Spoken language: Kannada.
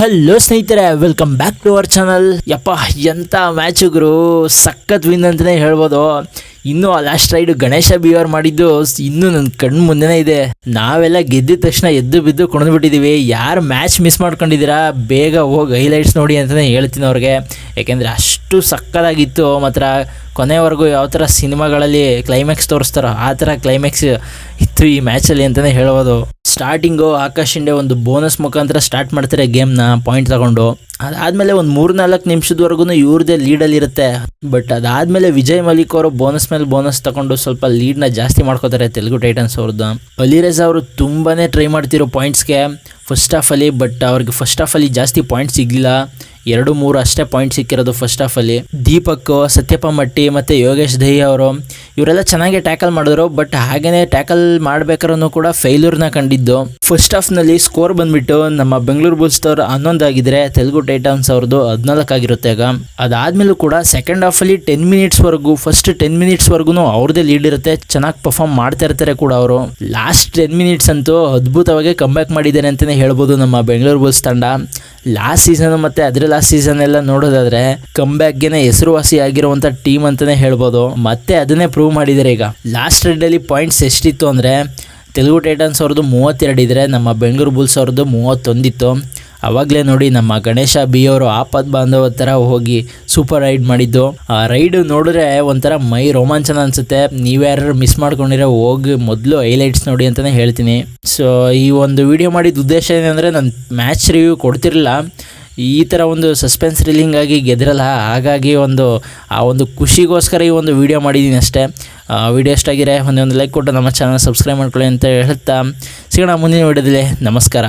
ಹಲೋ ಸ್ನೇಹಿತರೆ welcome back to our channel ಯಪ್ಪ ಎಂಥ ಮ್ಯಾಚ್ ಗುರು. ಸಖತ್ ವಿನ್ ಅಂತಲೇ ಹೇಳ್ಬೋದು. ಇನ್ನು last raid Ganesha B R ಮಾಡಿದ್ದು ಇನ್ನು ನನ್ನ ಕಣ್ಣು ಮುಂದೆನೇ ಇದೆ. ನಾವೆಲ್ಲ ಗೆದ್ದಿದ ತಕ್ಷಣ ಎದ್ದು ಬಿದ್ದು ಕುಣಿದ್ಬಿಟ್ಟಿದ್ದೀವಿ ಯಾರು ಮ್ಯಾಚ್ ಮಿಸ್ ಮಾಡ್ಕೊಂಡಿದ್ದೀರಾ? ಬೇಗ ಹೋಗಿ ಹೈಲೈಟ್ಸ್ ನೋಡಿ ಅಂತಲೇ ಹೇಳ್ತೀನಿ ಅವ್ರಿಗೆ. ಯಾಕೆಂದರೆ ಅಷ್ಟು ಸಕ್ಕದಾಗಿತ್ತು ಮಾತ್ರ ಕೊನೆವರೆಗೂ ಯಾವ ಥರ ಸಿನಿಮಾಗಳಲ್ಲಿ ಕ್ಲೈಮ್ಯಾಕ್ಸ್ ತೋರಿಸ್ತಾರೋ ಆ ಥರ ಕ್ಲೈಮ್ಯಾಕ್ಸ್ ಇತ್ತು ಈ ಮ್ಯಾಚಲ್ಲಿ ಅಂತಲೇ ಹೇಳ್ಬೋದು. ಸ್ಟಾರ್ಟಿಂಗು ಆಕಾಶ್ ಇಂಡೆ ಒಂದು ಬೋನಸ್ ಮುಖಾಂತರ ಸ್ಟಾರ್ಟ್ ಮಾಡ್ತಾರೆ ಗೇಮ್ನ ಪಾಯಿಂಟ್ ತಗೊಂಡು. ಅದಾದಮೇಲೆ ಒಂದು ಮೂರು ನಾಲ್ಕು ನಿಮಿಷದವರೆಗೂ ಇವ್ರದೇ ಲೀಡಲ್ಲಿರುತ್ತೆ ಬಟ್ ಅದಾದಮೇಲೆ ವಿಜಯ್ ಮಲಿಕ್ ಅವರು ಬೋನಸ್ ಮೇಲೆ ಬೋನಸ್ ತಗೊಂಡು ಸ್ವಲ್ಪ ಲೀಡ್ನ ಜಾಸ್ತಿ ಮಾಡ್ಕೋತಾರೆ ತೆಲುಗು ಟೈಟನ್ಸ್ ಅವ್ರದ್ದು ಅಲಿರೇಜ್ ಅವರು ತುಂಬಾ ಟ್ರೈ ಮಾಡ್ತಿರೋ ಪಾಯಿಂಟ್ಸ್ಗೆ ಫಸ್ಟ್ ಹಾಫಲ್ಲಿ ಬಟ್ ಅವ್ರಿಗೆ ಫಸ್ಟ್ ಹಾಫಲ್ಲಿ ಜಾಸ್ತಿ ಪಾಯಿಂಟ್ಸ್ ಸಿಗಲಿಲ್ಲ. ಎರಡು ಮೂರು ಅಷ್ಟೇ ಪಾಯಿಂಟ್ ಸಿಕ್ಕಿರೋದು ಫಸ್ಟ್ ಹಾಫಲ್ಲಿ ದೀಪಕ್ ಸತ್ಯಪ್ಪ ಮಟ್ಟಿ ಮತ್ತು ಯೋಗೇಶ್ ದಹಿ ಅವರು, ಇವರೆಲ್ಲ ಚೆನ್ನಾಗಿ ಟ್ಯಾಕಲ್ ಮಾಡಿದ್ರು ಬಟ್ ಹಾಗೇನೆ ಟ್ಯಾಕಲ್ ಮಾಡ್ಬೇಕಾದ್ರೂ ಕೂಡ ಫೇಲ್ಯೂರ್ನ ಕಂಡಿದ್ದು. ಫಸ್ಟ್ ಹಾಫ್ನಲ್ಲಿ ಸ್ಕೋರ್ ಬಂದ್ಬಿಟ್ಟು ನಮ್ಮ ಬೆಂಗಳೂರು ಬುಲ್ಸ್ ಅವ್ರು ಹನ್ನೊಂದು ಆಗಿದ್ರೆ ತೆಲುಗು ಟೈಟನ್ಸ್ ಅವ್ರದ್ದು ಹದಿನಾಲ್ಕು ಆಗಿರುತ್ತೆ ಈಗ. ಅದಾದ್ಮೇಲೂ ಕೂಡ ಸೆಕೆಂಡ್ ಹಾಫಲ್ಲಿ ಟೆನ್ ಮಿನಿಟ್ಸ್ವರೆಗೂ ಫಸ್ಟ್ ಟೆನ್ ಮಿನಿಟ್ಸ್ವರೆಗೂ ಅವ್ರದ್ದೇ ಲೀಡ್ ಇರುತ್ತೆ, ಚೆನ್ನಾಗಿ ಪರ್ಫಾರ್ಮ್ ಮಾಡ್ತಾ ಇರ್ತಾರೆ ಕೂಡ ಅವರು. ಲಾಸ್ಟ್ ಟೆನ್ ಮಿನಿಟ್ಸ್ ಅಂತೂ ಅದ್ಭುತವಾಗಿ ಕಂಬ್ಯಾಕ್ ಮಾಡಿದ್ದಾರೆ ಅಂತಲೇ ಹೇಳ್ಬೋದು ನಮ್ಮ ಬೆಂಗಳೂರು ಬುಲ್ಸ್ ತಂಡ. ಲಾಸ್ಟ್ ಸೀಸನ್ ಮತ್ತೆ ಅದ್ರ ಲಾಸ್ಟ್ ಸೀಸನ್ ಎಲ್ಲ ನೋಡೋದಾದ್ರೆ ಕಂಬ್ಯಾಕ್ಗೆನೆ ಹೆಸರುವಾಸಿ ಆಗಿರುವಂತ ಟೀಮ್ ಅಂತಾನೆ ಹೇಳ್ಬೋದು. ಮತ್ತೆ ಅದನ್ನೇ ಪ್ರೂವ್ ಮಾಡಿದ್ದಾರೆ ಈಗ. ಲಾಸ್ಟ್ ಅಲ್ಲಿ ಪಾಯಿಂಟ್ಸ್ ಎಷ್ಟಿತ್ತು ಅಂದರೆ, ತೆಲುಗು ಟೈಟನ್ಸ್ ಅವ್ರದ್ದು ಮೂವತ್ತೆರಡು ಇದ್ರೆ, ನಮ್ಮ ಬೆಂಗಳೂರು ಬುಲ್ಸ್ ಅವ್ರದ್ದು ಮೂವತ್ತೊಂದಿತ್ತು. ಅವಾಗಲೇ ನೋಡಿ ನಮ್ಮ ಗಣೇಶ ಬಿ ಅವರು ಆಪದ್ ಬಾಂಧವ ಥರ ಹೋಗಿ ಸೂಪರ್ ರೈಡ್ ಮಾಡಿದ್ದು. ಆ ರೈಡ್ ನೋಡಿದ್ರೆ ಒಂಥರ ಮೈ ರೋಮಾಂಚನ ಅನಿಸುತ್ತೆ. ನೀವ್ಯಾರು ಮಿಸ್ ಮಾಡ್ಕೊಂಡಿರೋ ಹೋಗಿ ಮೊದಲು ಹೈಲೈಟ್ಸ್ ನೋಡಿ ಅಂತಲೇ ಹೇಳ್ತೀನಿ. ಸೊ ಈ ಒಂದು ವಿಡಿಯೋ ಮಾಡಿದ ಉದ್ದೇಶ ಏನಂದರೆ ನಾನು ಮ್ಯಾಚ್ ರಿವ್ಯೂ ಕೊಡ್ತಿರಲಿಲ್ಲ. ಈ ಥರ ಒಂದು ಸಸ್ಪೆನ್ಸ್ ರಿಲಿಂಗ್ ಆಗಿ ಗೆದ್ರಲ್ಲ, ಹಾಗಾಗಿ ಒಂದು, ಆ ಒಂದು ಖುಷಿಗೋಸ್ಕರ ಈ ಒಂದು ವಿಡಿಯೋ ಮಾಡಿದ್ದೀನಿ ಅಷ್ಟೇ. ವಿಡಿಯೋ ಎಷ್ಟಾಗಿರೆ ಒಂದೊಂದು ಲೈಕ್ ಕೊಟ್ಟು ನಮ್ಮ ಚಾನಲ್ ಸಬ್ಸ್ಕ್ರೈಬ್ ಮಾಡ್ಕೊಳ್ಳಿ ಅಂತ ಹೇಳ್ತಾ ಸಿಗೋಣ ಮುಂದಿನ ವಿಡಿಯೋದಲ್ಲಿ ನಮಸ್ಕಾರ.